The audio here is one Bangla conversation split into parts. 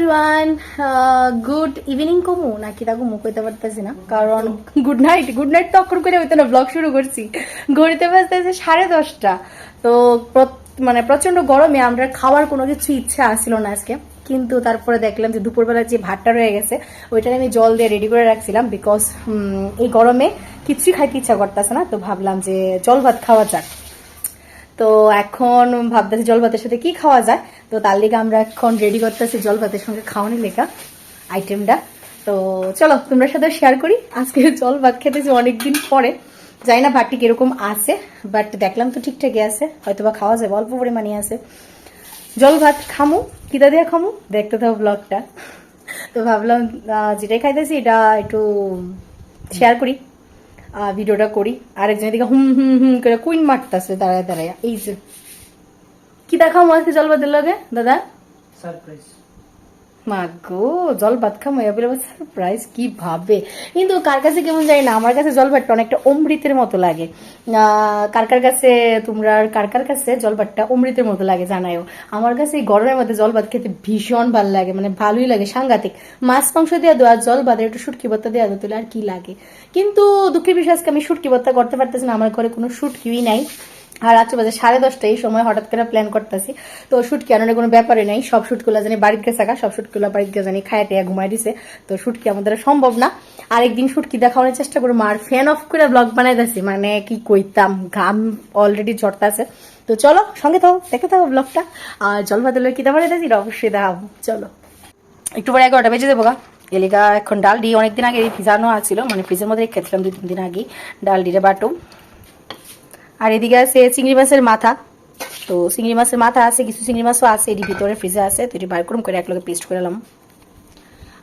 এভরিওয়ান গুড ইভিনিং কমু? নাকি তাকে মুখ হইতে পারতেছি না, কারণ গুড নাইট গুড নাইট তো অক্ষর করে হইতো না ব্লগ শুরু করছি। ঘড়িতে বাজতেছে সাড়ে দশটা। তো মানে প্রচণ্ড গরমে আমরা খাওয়ার কোনো কিছু ইচ্ছা আসছিল না আজকে। কিন্তু তারপরে দেখলাম যে দুপুরবেলা যে ভাতটা রয়ে গেছে, ওইটাকে আমি জল দিয়ে রেডি করে রাখছিলাম বিকজ এই গরমে কিছুই খাইতে ইচ্ছা করতেছে না, তো ভাবলাম যে জল ভাত খাওয়া যাক। তো এখন ভাবতেছি জল ভাতের সাথে কি খাওয়া যায়? তো তার লিগে আমরা এখন রেডি করতেছি জল ভাতের সঙ্গে খাওয়ানি লেখা আইটেমটা তো চলো, তোমরা সাথে শেয়ার করি। আজকে জল ভাত খেতেছি অনেকদিন পরে। জানি না ভাতটি কীরকম আছে বাট দেখলাম তো ঠিকঠাকই আছে। হয়তো বা খাওয়া যাবে, অল্প পরিমাণে আছে। জল ভাত খামু, কিতা দিয়ে খামু? দেখতে থাকো ব্লগটা তো ভাবলাম যেটাই খাইতেছি এটা একটু শেয়ার করি। ভিডিওটা করি। আরেকজনের দিকে হুম হুম হুম করে কুইন মারতেছে, দাঁড়ায় দাঁড়ায়। এই যে। কি দেখাও আজকে জল ভাতের লগে, দাদা? সারপ্রাইজ মা গো জল ভাত খামো এবার সারপ্রাইজ কি ভাবে? কিন্তু কার কাছে কেমন জানি না, আমার কাছে জল ভাতটা অনেকটা অমৃতের মতো লাগে। কার কার কাছে তোমরা, কার কার কাছে জল ভাতটা অমৃতের মতো লাগে জানায়ও। আমার কাছে এই গরমের মধ্যে জল ভাত খেতে ভীষণ ভালো লাগে মানে ভালোই লাগে সাংঘাতিক। মাছ, মাংস দেওয়া দেওয়া জল ভাতের একটু শুটকি ভর্তা দেওয়া দিলে আর কি লাগে? কিন্তু দুঃখের আজকে আমি শুটকি ভর্তা করতে পারতেছি না, আমার ঘরে কোনো শুটকিই নাই। আর রাত্রে বাজে, সাড়ে দশটা এই সময় হঠাৎ করে প্ল্যান করতেছি। তো শুটকি আনানোর কোনো ব্যাপারে নেই, সব শুটগুলো জানি বাড়িতে গেছে সব শুটগুলো বাড়িতে জানি খায় টেয়া ঘুমাই দিছে। তো শুটকি আমাদের সম্ভব না। আরেকদিন শুটকি দেখানোর চেষ্টা করব আর ফ্যান অফ করে ব্লগ বানাইতেছি মানে কি কইতাম, ঘাম অলরেডি ঝরতাছে। তো চলো, সঙ্গে থাকো দেখে থাকো ব্লগটা আর জল কিতা বানাইতেছি এটা অবশ্যই দেখাবো। চলো। একটু পরে এগারোটা বেজে দেবো গা। এলিকা এখন ডাল ডি অনেকদিন আগে ভিজানো আছিল মানে ফ্রিজের মধ্যে রেখেছিলাম দুই তিন দিন আগে ডাল ডিরে বাটু আর এদিকে আছে চিংড়ি মাছের মাথা। তো চিংড়ি মাছের মাথা আছে, কিছু চিংড়ি মাছও আছে এটি ভিতরে ফ্রিজে আছে, তো এটি বার করুম করে একলগে পেস্ট করে এলাম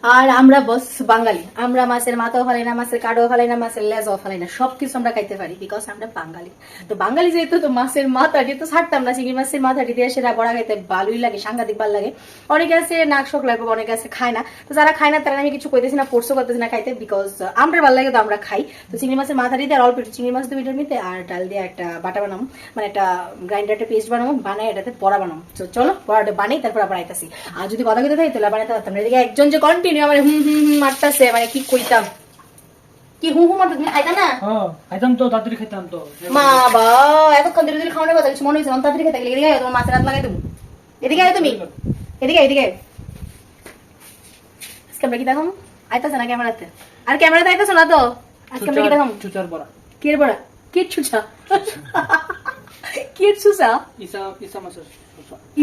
আর আমরা বস বাঙালি। আমরা মাছের মাথাও ফেলাই না, মাছের কাডও ফেলাই না, মাছের লেজাও ফেলাই না। সবকিছু আমরা খাইতে পারি বিকজ আমরা বাঙালি। তো বাঙালি যেহেতু, তো মাছের মাথাটি তো ছাড়তাম না চিংড়ি মাছের মাথাটি দিয়ে সেটা বড়া খাইতে ভালোই লাগে, সাংঘাতিক ভালো লাগে। অনেকে আছে নাক শোক লাগবে অনেকে আছে খায় না। তো যারা খায় না তারা আমি কিছু কইতেছি না ফোর্সও করতেছি না খাইতে বিকজ আমরা ভালো লাগে তো আমরা খাই। তো চিংড়ি মাছের মাথাটি দিয়ে আর অল্প একটু চিংড়ি মাছ মিটার নিতে আর ডাল দিয়ে একটা বাটা বানাবো মানে একটা গ্রাইন্ডার একটা পেস্ট বানাবো বানাই এটাতে বড়া বানাবো তো চলো বড়াটা বানাই, তারপর আবার আইতাছি। আর যদি কথা কইতে থাকি তাহলে বানাইতে পারতাম এদিকে একজন যে কন্টিনিউ আমার হুম হুম হুম মারতাছে মানে কি কইতাম? কি হুম হুম মারতো তুমি খাইতা না? হ্যাঁ খাইতাম তো তাড়াতাড়ি খাইতাম তো। মা বা এতক্ষণ ধরে ধরে খাওয়ানোর কথা কিছু মনে হয়েছে তাড়াতাড়ি খেতে গেলে এদিকে তোমার মাছের হাত লাগাই দেবো। এদিকে আয় তুমি। এদিকে এদিকে। আজকে আমরা কি দেখাম আইতাছে না ক্যামেরাতে? আর ক্যামেরাতে আইতাছো না তো? আজকে আমরা কি দেখাম চুচার বড়া। কে বড়া? কে ছুচা কে মাছের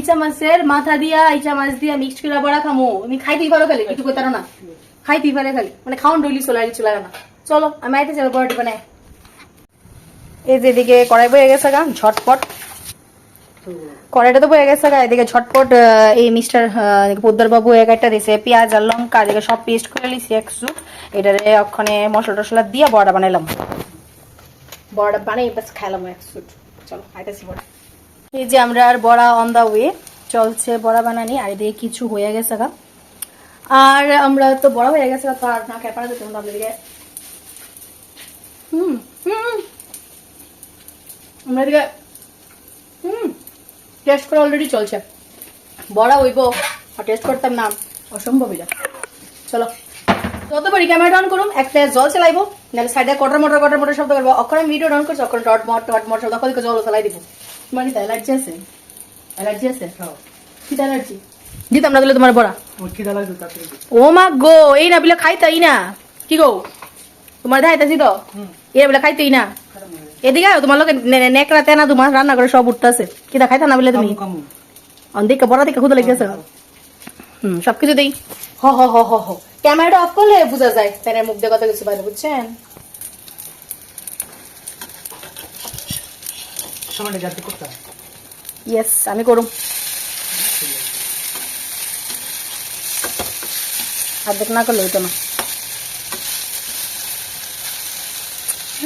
ইচা মাছের মাথা দিয়া ইচা মাছ দিয়া করে বড়া খামো। তুমি খাইতেই পারো খালি কিছু কইতারো না। খাইতেই পারে খালি। মানে খাওন ডইলি চলে না। চলো আমি আইতে যাব বড়াটি বানাই এই যে এদিকে কড়াই বয়ে গেছে গা ঝটপট। কড়াইটা তো বয়ে গেছে গা এদিকে ঝটপট এই মিস্টার পোদ্দার বাবু এক একটা দিছে পেঁয়াজ আর লঙ্কা এদিকে সব পেস্ট করে লিছি একশো এটারে ওখানে মশলা টসলা দিয়ে বড়া বানাইলাম। বড়া বানাই বাস খাইলাম একশো চলো আইতেছি বড়া এই যে আমরা আর বড়া অন ওয়ে চলছে, বড়া বানানি, আর এদিকে কিছু হয়ে গেছে গা। আর আমরা তো বড় হয়ে গেছে তো আর না, ক্যাপারা এদিকে হুম টেস্ট করে অলরেডি চলছে। বড়া হইব টেস্ট করতাম না, অসম্ভব এটা চলো। যত পারি ক্যামেরা অন করুম? একটা জল চালাইবো নাহলে সাইডে কটর মোটর কটর মোটর শব্দ করব। অক্ষর আমি ভিডিও করছি অক্ষর ডট মট ডট মট শব্দ কদিকে জল চালাই দিব। তোমার কি অ্যালার্জি আছে? অ্যালার্জি আছে? কি অ্যালার্জি দিতাম না দিলে তোমার বড়া। ও মা গো এই না বিলে খাইতাই না। কি গো? তোমার দেখাইতাছি তো? এ বলে খাইতেই না। এদিকে আয়, তোমার লোকে নেকড়া তেনা তোমার রান্না করে সব উঠতেছে। কি দা খাইতা না বলে তুমি? অন্দিকে বড় দিকে খুদে লেগেছে। হুম সবকিছু দেই। হ হ হ হ হ। ক্যামেরাটা অফ করলে বোঝা যায়। ফ্যানের মুখ দিয়ে কথা কিছু বাইরে বুঝছেন। ইয়েস আমি করুম। অর্ধেক না করলে হইতো না।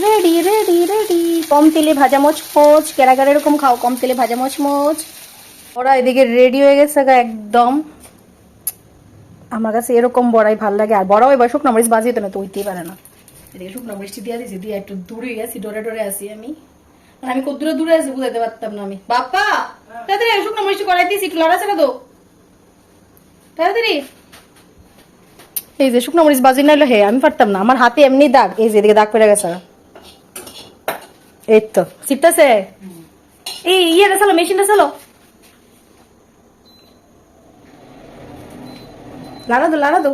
রেডি রেডি রেডি কম তেলে ভাজা মোচ মোচ কেরাগার এরকম খাও কম তেলে ভাজা মোচ মোচ ওরা এদিকে রেডি হয়ে গেছে গা একদম। আমার কাছে এরকম বড়াই ভালো লাগে। আর বড়াও এবার শুকনো মরিচ বাজিয়ে তো না তো উইতেই পারে না। এদিকে শুকনো মরিচটি দিয়ে দিয়েছি দিয়ে একটু দূরে গেছি ডরে ডরে আসি আমি। মানে আমি কত দূরে দূরে আছি বুঝাইতে পারতাম না আমি। বাপ্পা তাড়াতাড়ি শুকনো মরিচটি করাই দিয়েছি একটু লড়াছে না তো তাড়াতাড়ি। এই যে শুকনো মরিচ বাজি নাইলে হে আমি পারতাম না। আমার হাতে এমনি দাগ। এই যে এদিকে দাগ পেরে গেছে। এই তো চিপতেছে? এই ইয়েটা চালো মেশিনটা চালো? লাড়া দো দো।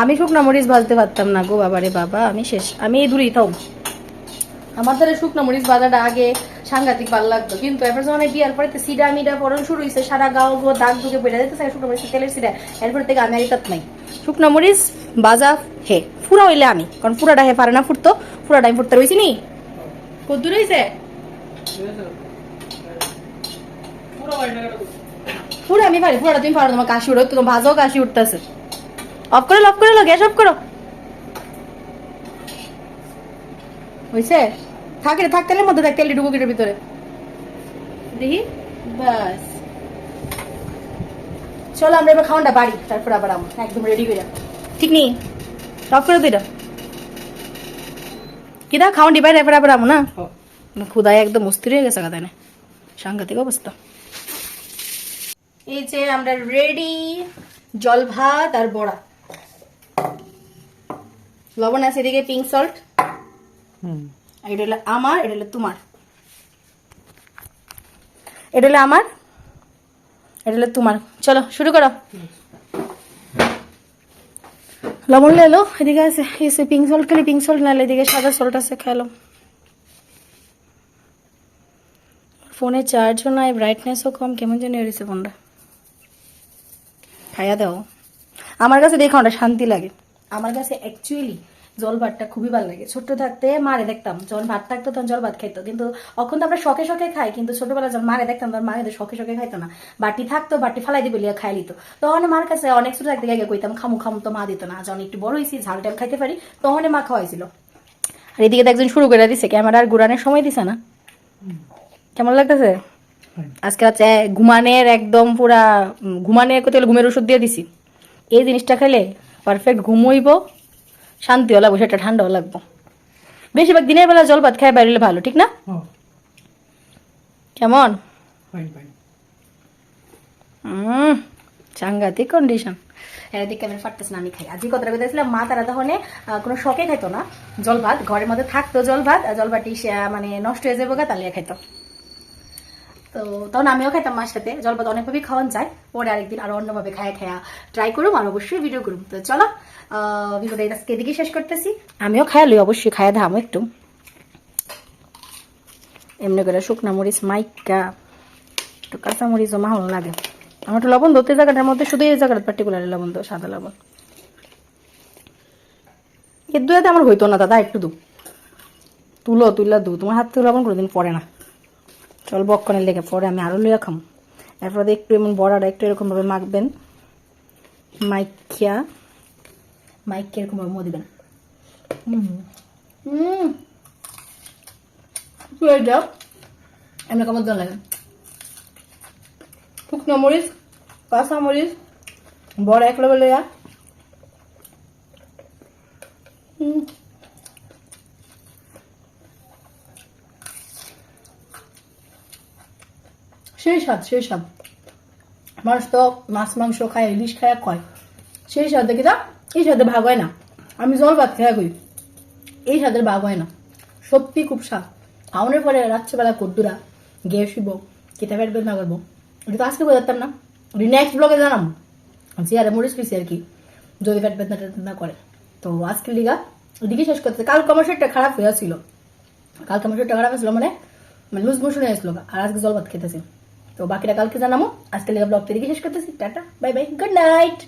আমি শুকনো মরিচ ভাজতে পারতাম না গো বাবারে বাবা, আমি শেষ। আমি এই দূরেই থাও আমার দ্বারা শুকনো মরিচ বাজাটা আগে সাংঘাতিক ভালো লাগতো, কিন্তু এরপর যখন বিয়ার পরে সিডা মিডা পরন শুরু হয়েছে সারা গাও গো দাগ দুগে বেড়ে যেতেছে শুকনো মরিচ তেলের সিডা। এরপর থেকে আমি আর নাই। শুকনো মরিচ বাজা হে, ফুরা হইলে আমি কারণ পুরাটা হে পারে না ফুটতো পুরাটা আমি ফুটতে রয়েছি নি। কদ্দুর হয়েছে পুরো আমি পারি পুরোটা তুমি পারো তোমার কাশি উঠো তোমার ভাজাও কাশি উঠতেছে। অফ করে অফ করে লো গ্যাস অফ করো হয়েছে থাকে থাক তেলের মধ্যে থাক তেলটি ডুবো কেটের ভিতরে দেখি বাস চলো আমরা এবার খাওয়ানটা বাড়ি তারপর আবার আমার একদম রেডি করে ঠিক নেই? অফ করে দিটা কি দা ডিবাই আবার আমো না? হ্যাঁ। ক্ষুদায় একদম অস্থির হয়ে গেছে না সাংঘাতিক অবস্থা। এই যে আমরা রেডি জল ভাত আর বড়া। লবণ আছে এদিকে পিঙ্ক সল্ট। এটা হলো আমার এটা হলো তোমার। এটা হলো আমার এটা হলো তোমার। চলো শুরু করো। লবণ লেলো এদিকে আছে এসে পিঙ্ক সল্ট খেলে পিঙ্ক সল্ট নালে এদিকে সাদা সল্ট আছে খেলো ফোনে চার্জও নাই ব্রাইটনেসও কম কেমন জানি হয়েছে ফোনটা খাইয়া দাও। আমার কাছে দেখো ওটা শান্তি লাগে। আমার কাছে অ্যাকচুয়ালি জল ভাতটা খুবই ভালো লাগে। ছোট্ট থাকতে মারে দেখতাম যখন ভাত থাকতো তখন জল ভাত খাইতো। কিন্তু এখন তো আমরা শখে শখে খাই কিন্তু ছোটবেলা যখন মারে দেখতাম তখন মারে শখে শখে খাইতো না। বাটি থাকতো বাটি ফালাই দিবে লিয়া খাই লিতো। তখন মার কাছে অনেক ছোট থাকতে গিয়ে কইতাম খামু খামু তো মা দিত না। যখন একটু বড় হয়েছি ঝাল টাল খাইতে পারি তখন মা খাওয়াইছিল। আর এদিকে তো একজন শুরু করে দিছে ক্যামেরার ঘুরানোর সময় দিছে না? কেমন লাগতেছে? আজকে রাতে ঘুমানের একদম পুরা ঘুমানের কোথাও ঘুমের ওষুধ দিয়ে দিছি। এই জিনিসটা খেলে পারফেক্ট ঘুম হইব শান্তিও লাগবো সেটা ঠান্ডাও লাগবো। বেশিরভাগ দিনের বেলা জল ভাত খাই বাইরে ভালো ঠিক না? হ্যাঁ, কেমন? সাংঘাতিক কন্ডিশন এদিকে আমি পারতেছি না আমি খাই। আজকে কথাটা বলতেছিলাম মা তারা তখন কোনো শখে খাইতো না। জল ভাত ঘরের মধ্যে থাকতো জল ভাত আর জল ভাতটি মানে নষ্ট হয়ে যাবে গা তালিয়া খাইতো। তো তখন আমিও খাইতাম মার সাথে। জলপাত অনেকভাবেই খাওয়ান যায়। পরে আরেকদিন আরও অন্যভাবে খায়া খায়া ট্রাই করুম আর অবশ্যই ভিডিও করুম। তো চলো ভিডিওটা আজকে এদিকে শেষ করতেছি। আমিও খায়া লই অবশ্যই খায়া ধামো একটু। এমনি করে শুকনা মরিচ মাইকা, একটু কাঁচা মরিচও মা ভালো লাগে। আমার একটু লবণ ধরতে জায়গাটার মধ্যে, শুধু এই জায়গাটা পার্টিকুলার লবণ তো সাদা লবণ। এর দুয়াতে আমার হইতো না দাদা, একটু দু। তুলো তুলা দু। তোমার হাত থেকে লবণ কোনোদিন পড়ে না। চল বক্ষণের লেগে পরে আমি আরও লইয়া খাম। এরপর একটু এমন বড়াটা একটু এরকমভাবে মাখবেন। মাইকিয়া মাইকে এরকমভাবে মো দিবেন। হুম। হুম। এটা এমনি কেমন জল লাগে। শুকনো মরিচ কাঁচা মরিচ বড় এক লেবে লইয়া। হুম। সেই স্বাদ সেই স্বাদ মানুষ তো মাছ, মাংস খায়, ইলিশ খায় কয়? সেই স্বাদ তা? এই স্বাদে ভাগ হয় না। আমি জল ভাত খেয়া করি এই স্বাদের ভাগ হয় না। সত্যি খুব স্বাদ। খাওয়ানোর পরে রাত্রেবেলা কদ্দুরা গিয়ে শুব কিতাবের বেদনা করব। ওটা তো আজকে বোঝাতাম না। নেক্সট ব্লগে জানাম। যে আরে মরিচ পিসি আর কি, যদি পেট বেদনা টেদনা করে। তো আজকের লিগা ওদিকে শেষ করতে কাল আমার শরীরটা খারাপ হয়েছিল কাল আমার খারাপ হয়েছিল মানে মানে লুজ মোশন হয়েছিল আর আজকে জল ভাত খেতেছি। তো বাকিটা কালকে জানাব। আজকে লেগে ব্লগটা তৈরি শেষ করতেছি। Tata bye bye good night